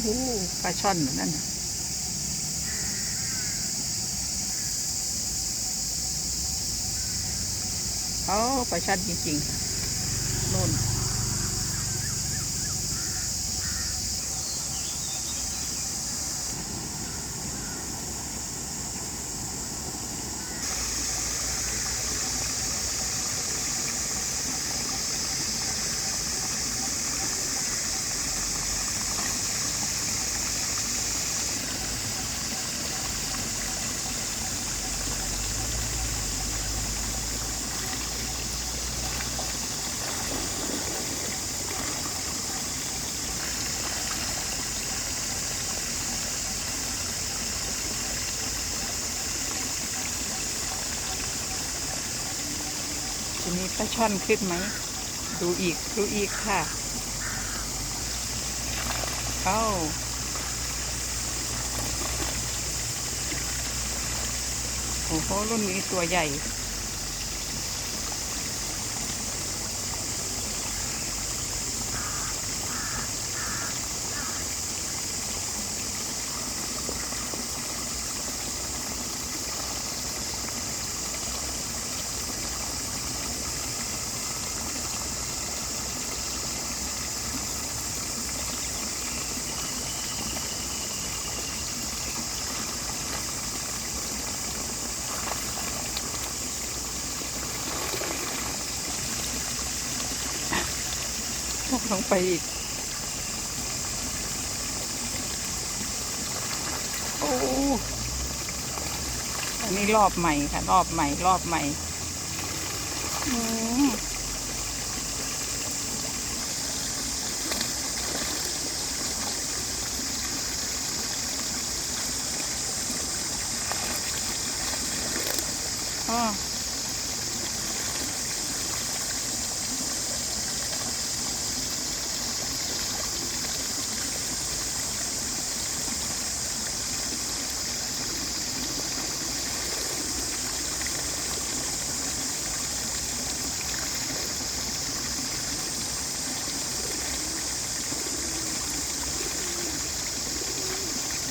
โอ้ปลาช่อนเหมือนนั่นน่ะโอ้ปลาช่อนจริงๆ โน่น ปลาช่อนขึ้นไหม ดูอีก ดูอีกค่ะ เอ้าโอ้โหรุ่นนี้ตัวใหญ่ ลงไปอีก โอ้อันนี้รอบใหม่ค่ะ รอบใหม่ รอบใหม่ อืม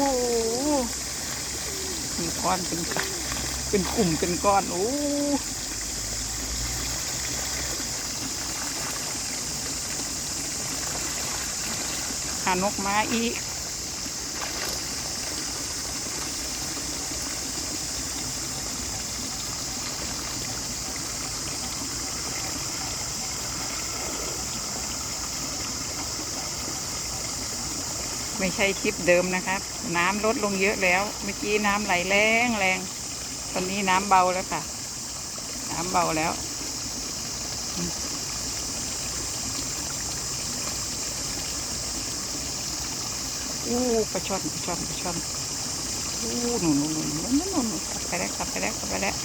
โอ้เป็นก้อนเป็นกะเป็นกลุ่มเป็นก้อน โอ้หานกมาอีก ไม่ใช่คลิปเดิมนะครับ น้ำลดลงเยอะแล้ว เมื่อกี้น้ำไหลแรงแรง ตอนนี้น้ำเบาแล้วค่ะ น้ำเบาแล้ว อู้ปลาช่อนปลาช่อนปลาช่อนอู้หนูหนูหนูหนูหนูหนูหนูกลับไปแล้วกลับไปแล้วกลับไปแล้ว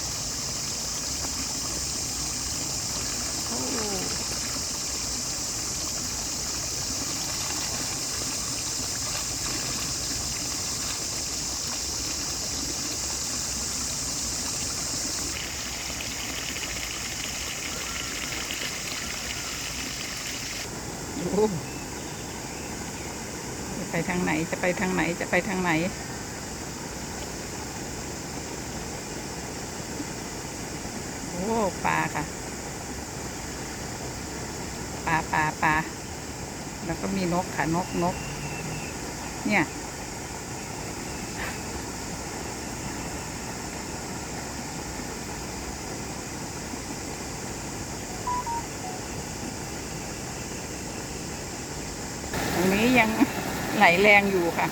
โอ้ โอ้จะไปทางไห นจะไปทางไหนจะไปทางไหน โอ้ปลาค่ะปลาปลาปลาแล้วก็มีนกค่ะนกนกเนี่ย ตรงนี้ยัง ไหลแรงอยู่ค่ะ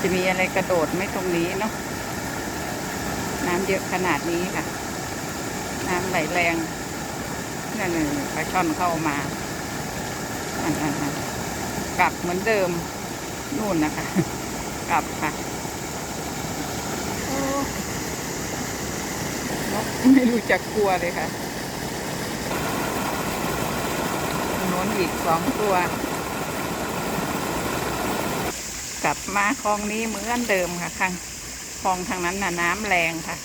จะมีอะไรกระโดดไหม่ตรงนี้เนาะน้ำเยอะขนาดนี้ค่ะ น้ำไหลแรงนั่นเนึ่งปลาช่อนเข้ามาอันนันกลับเหมือนเดิมนู่นนะคะ กลับค่ะไม่รู้จักกลัวเลยค่ะนนอีกสองตัว กลับมาคลองนี้เหมือนเดิมค่ะคลองทางนั้นน่ะน้ำแรงค่ะ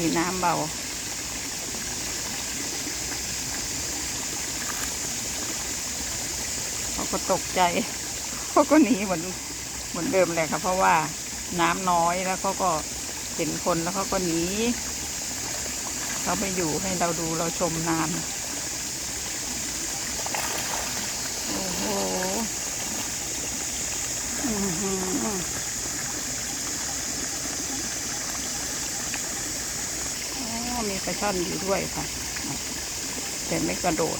อันนี้น้ำเบา เขาก็ตกใจเขาก็หนีเหมือนเหมือนเดิมเลยค่ะ เพราะว่าน้ำน้อยแล้วเขาก็เห็นคนแล้วเขาก็หนีเขาไปอยู่ให้เราดูเราชมนาน โอ้โหอื้อหืออ๋อมีปลา ช่อนอยู่ด้วยค่ะ แต่ไม่กระโดด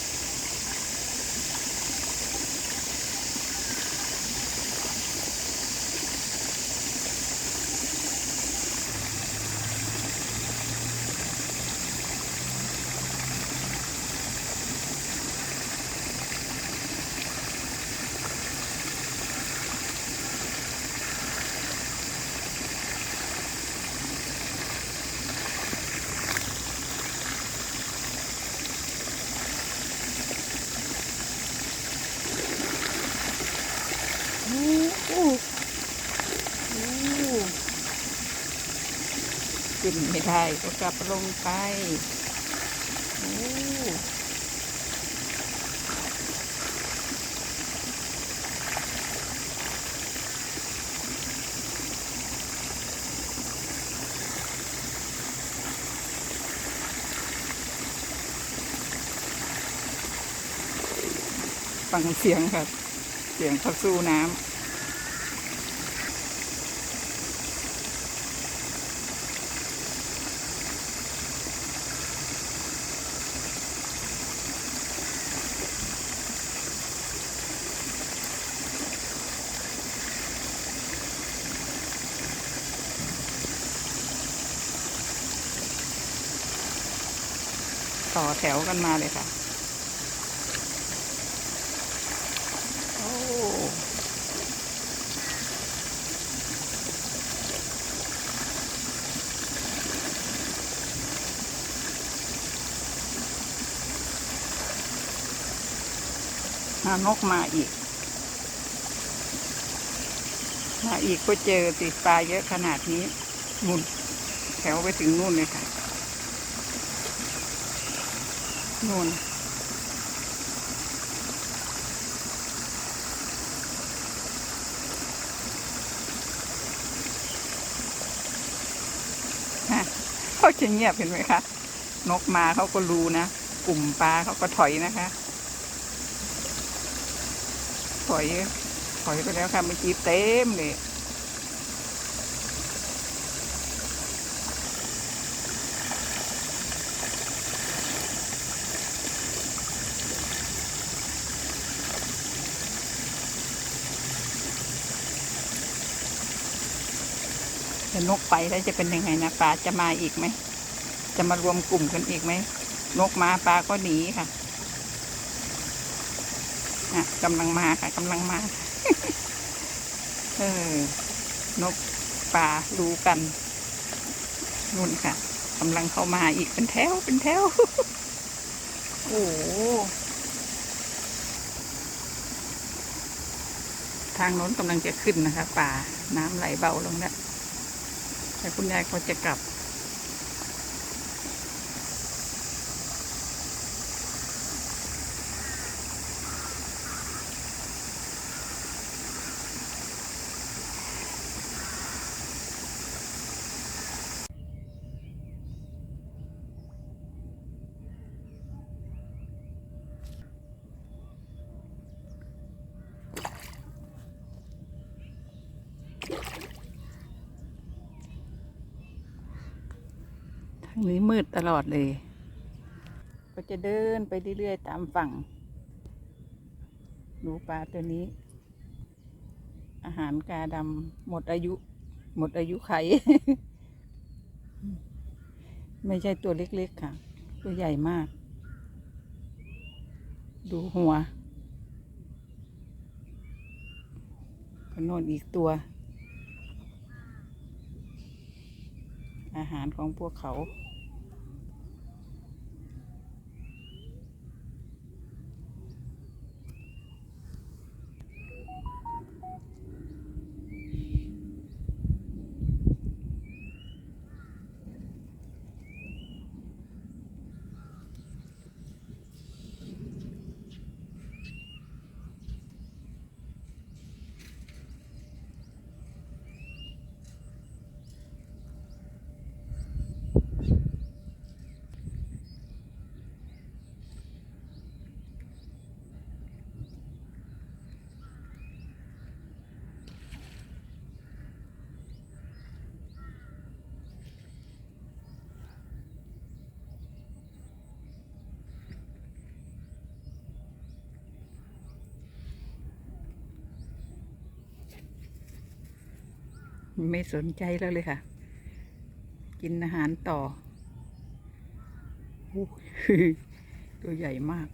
นไม่ได้ก็กลับลงไปฟังเสียงค่ะ เสียงเขาสู้น้ำ แถวกันมาเลยค่ะ โอ้หานกมาอีก มาอีกก็เจอติดปลาเยอะขนาดนี้มุนแถวไปถึงนู่นเลยค่ะ นู่นเขาจะเงียบเห็นไหมคะ นกมาเขาก็รู้นะ กลุ่มปลาเขาก็ถอยนะคะ ถอย ถอยไปแล้วค่ะเมื่อกี้เต็มเลย จะนกไปแล้วจะเป็นยังไงนะปลาจะมาอีกไหม จะมารวมกลุ่มกันอีกไหม นกมาปลาก็หนีค่ะอะกำลังมาค่ะกำลังมา เออ นกปลารู้กันนู่นค่ะกำลังเข้ามาอีกเป็นแถวเป็นแถว โอ้โหทางโน้นกำลังจะขึ้นนะคะ ป่าน้ำไหลเบาลงแล้ว แต่คุณยายเขาจะกลับางนี้มืดตลอดเลย ก็จะเดินไปเรื่อยๆตามฝั่งดูปลาตัวนี้ อาหารกาดำหมดอายุ หมดอายุไข ไม่ใช่ตัวเล็กๆค่ะ ตัวใหญ่มาก ดูหัวก็โน่นอีกตัว อาหารของพวกเขา ไม่สนใจแล้วเลยค่ะ กินอาหารต่อโอ้ตัวใหญ่มาก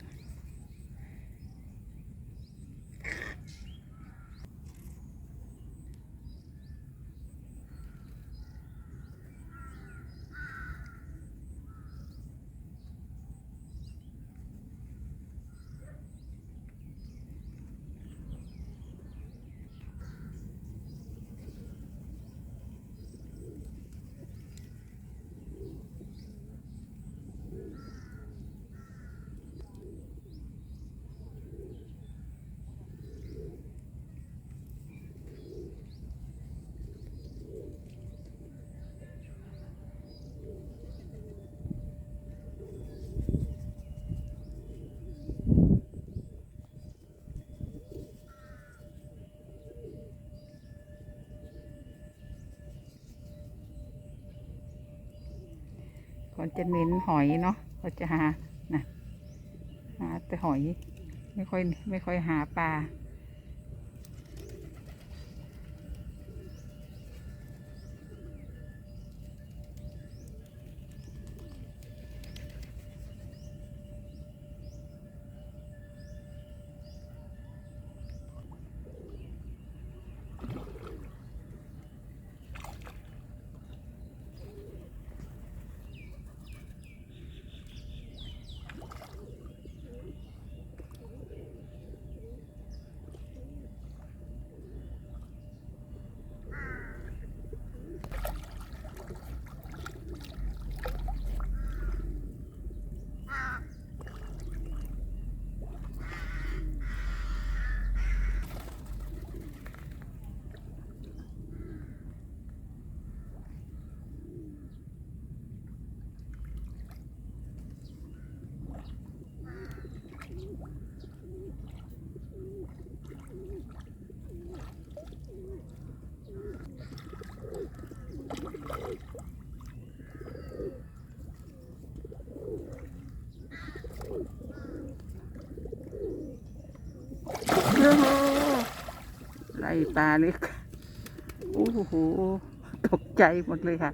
ก่อนจะเน้นหอยเนาะเขาจะหานะหาแต่หอย ไม่ค่อยไม่ค่อยหาปลา โอ้โหไล่ ปลาเลยโอ้โห ตกใจหมดเลยค่ะ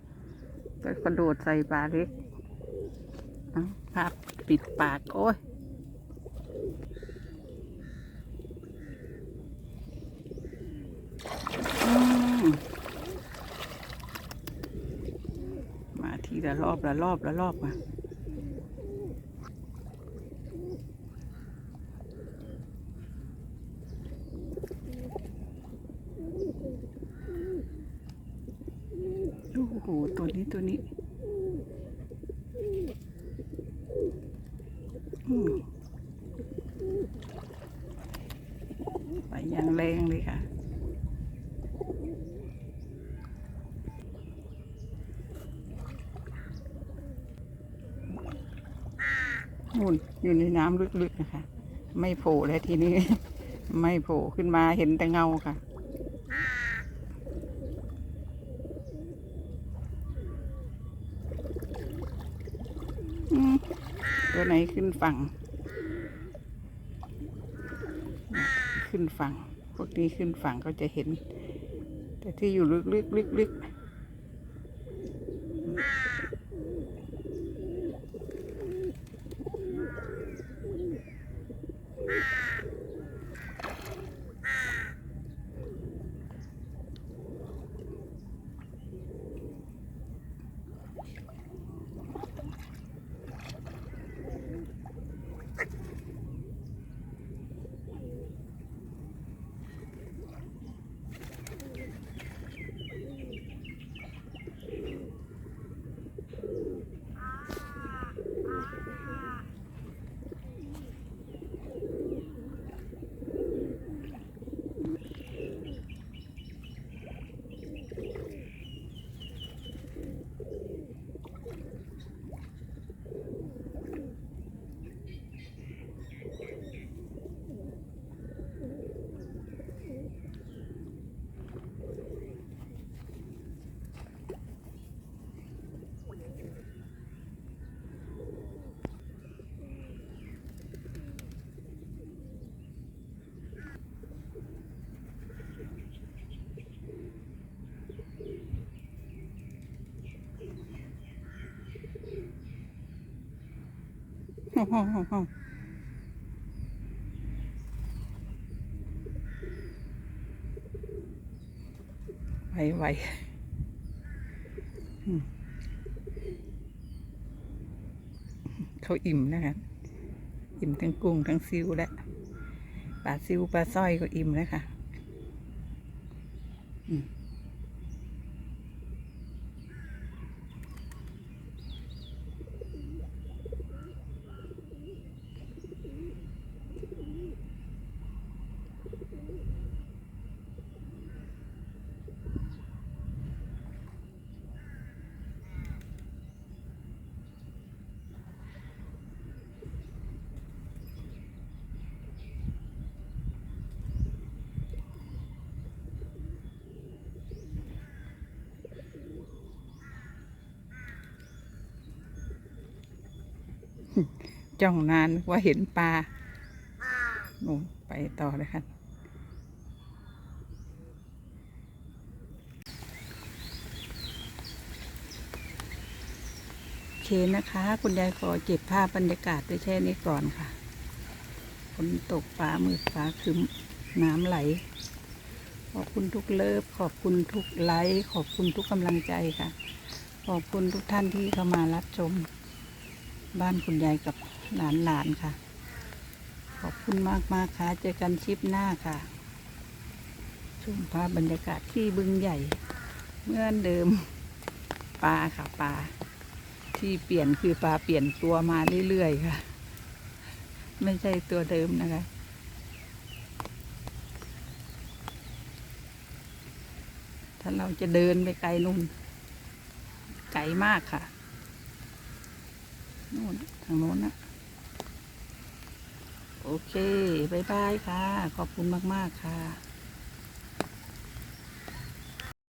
ก็กระโดดใส่ปลาเล็กภาพปิดปาก โอ้ยมมาทีละรอบละรอบละรอบมา โอ้โห ตัวนี้ตัวนี้อืมไปอย่างแรงเลยค่ะ นู่นอยู่ในน้ำลึกๆนะคะ ไม่โผล่แล้วทีนี้ ไม่โผล่ขึ้นมาเห็นแต่เงาค่ะ ตัวไหนขึ้นฝั่ง ขึ้นฝั่ง พวกนี้ขึ้นฝั่งก็จะเห็น แต่ที่อยู่ลึกๆลึก ไวไวเขาอิ่มนะคะอิ่มทั้งกุ้งทั้งซิวและปลาซิวปลาสร้อยก็อิ่มแล้วค่ะ อืม จ้องนานว่าเห็นปลาหนูไปต่อเลยค่ะโอเคนะคะ คุณยายขอเก็บภาพบรรยากาศไว้แค่นี้ก่อนค่ะฝนตกฟ้ามืดฟ้าครึ้มน้ำไหล ขอบคุณทุกเลิฟขอบคุณทุกไลค์ขอบคุณทุกกำลังใจค่ะ ขอบคุณทุกท่านที่เข้ามารับชม บ้านคุณยายกับ หลานหลานๆค่ะ ขอบคุณมากมากๆค่ะ เจอกันชิปหน้าค่ะชมภาพบรรยากาศที่บึงใหญ่เหมื่อนเดิมปลาค่ะปลาที่เปลี่ยนคือปลาเปลี่ยนตัวมาเรื่อยๆค่ะ ไม่ใช่ตัวเดิมนะคะถ้าเราจะเดินไปไกลนู่นไกลมากค่ะนู่นทางโน้นนะ โอเคบายบายค่ะ ขอบคุณมาก ๆ ค่ะ